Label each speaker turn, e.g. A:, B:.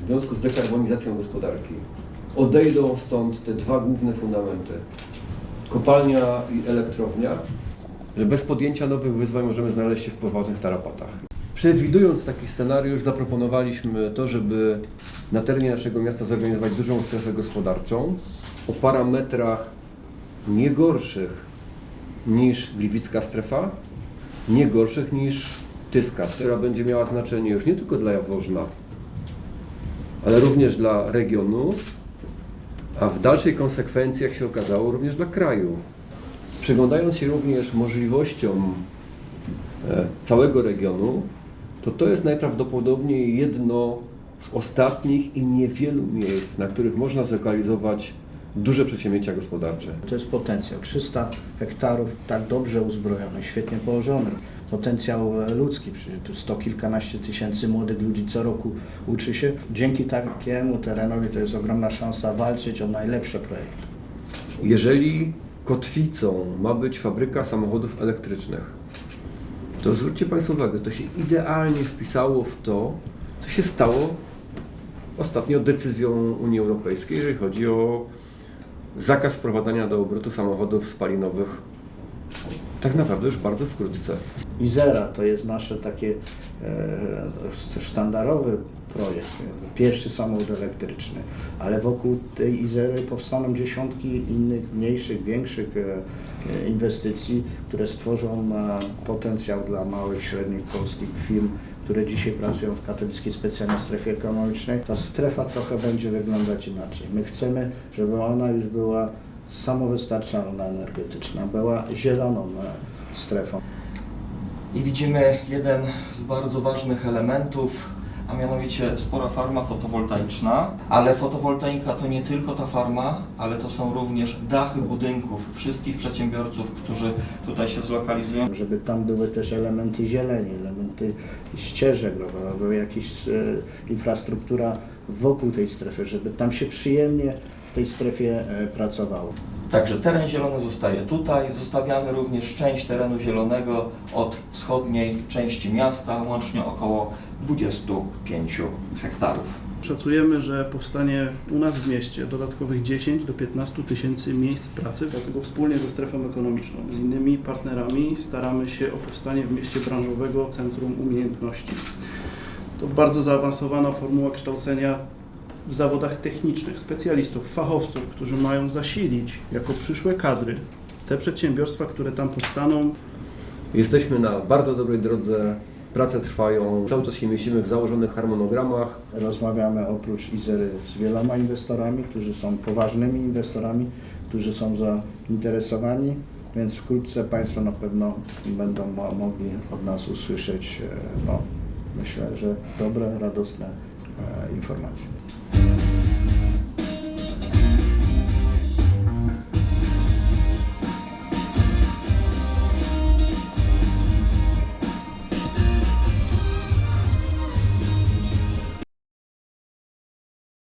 A: w związku z dekarbonizacją gospodarki odejdą stąd te dwa główne fundamenty kopalnia i elektrownia, że bez podjęcia nowych wyzwań możemy znaleźć się w poważnych tarapatach. Przewidując taki scenariusz, zaproponowaliśmy to, żeby na terenie naszego miasta zorganizować dużą strefę gospodarczą o parametrach nie gorszych niż Gliwicka strefa, nie gorszych niż Tyska, która będzie miała znaczenie już nie tylko dla Jaworzna, ale również dla regionu, a w dalszej konsekwencji, jak się okazało, również dla kraju. Przyglądając się również możliwościom e, całego regionu, to to jest najprawdopodobniej jedno z ostatnich i niewielu miejsc, na których można zlokalizować duże przedsięwzięcia gospodarcze.
B: To jest potencjał. 300 hektarów tak dobrze uzbrojony, świetnie położony. Potencjał e, ludzki, przecież tu sto kilkanaście tysięcy młodych ludzi co roku uczy się. Dzięki takiemu terenowi to jest ogromna szansa walczyć o najlepsze projekty.
A: Jeżeli kotwicą ma być fabryka samochodów elektrycznych, to zwróćcie Państwo uwagę, to się idealnie wpisało w to, co się stało ostatnio decyzją Unii Europejskiej, jeżeli chodzi o zakaz wprowadzania do obrotu samochodów spalinowych tak naprawdę już bardzo wkrótce.
B: Izera to jest nasze takie e, sztandarowy projekt, pierwszy samochód elektryczny, ale wokół tej Izery powstaną dziesiątki innych mniejszych, większych e, inwestycji, które stworzą e, potencjał dla małych, średnich polskich firm, które dzisiaj pracują w Katowickiej Specjalnej Strefie Ekonomicznej. Ta strefa trochę będzie wyglądać inaczej. My chcemy, żeby ona już była samowystarczalna energetyczna, była zieloną e, strefą.
C: I widzimy jeden z bardzo ważnych elementów, a mianowicie spora farma fotowoltaiczna. Ale fotowoltaika to nie tylko ta farma, ale to są również dachy budynków wszystkich przedsiębiorców, którzy tutaj się zlokalizują.
B: żeby tam były też elementy zieleni, elementy ścieżek rowerowych, jakaś e, infrastruktura wokół tej strefy, żeby tam się przyjemnie w tej strefie e, pracowało.
C: Także teren zielony zostaje tutaj. Zostawiamy również część terenu zielonego od wschodniej części miasta, łącznie około 25 hektarów.
D: Szacujemy, że powstanie u nas w mieście dodatkowych 10 do 15 tysięcy miejsc pracy, dlatego wspólnie ze strefą ekonomiczną, z innymi partnerami staramy się o powstanie w mieście branżowego Centrum Umiejętności. To bardzo zaawansowana formuła kształcenia w zawodach technicznych, specjalistów, fachowców, którzy mają zasilić jako przyszłe kadry te przedsiębiorstwa, które tam powstaną,
A: Jesteśmy na bardzo dobrej drodze, prace trwają, cały czas się mieścimy w założonych harmonogramach.
B: Rozmawiamy oprócz Izery z wieloma inwestorami, którzy są poważnymi inwestorami, którzy są zainteresowani, więc wkrótce Państwo na pewno będą mo- mogli od nas usłyszeć, e, no, myślę, że dobre, radosne e, informacje.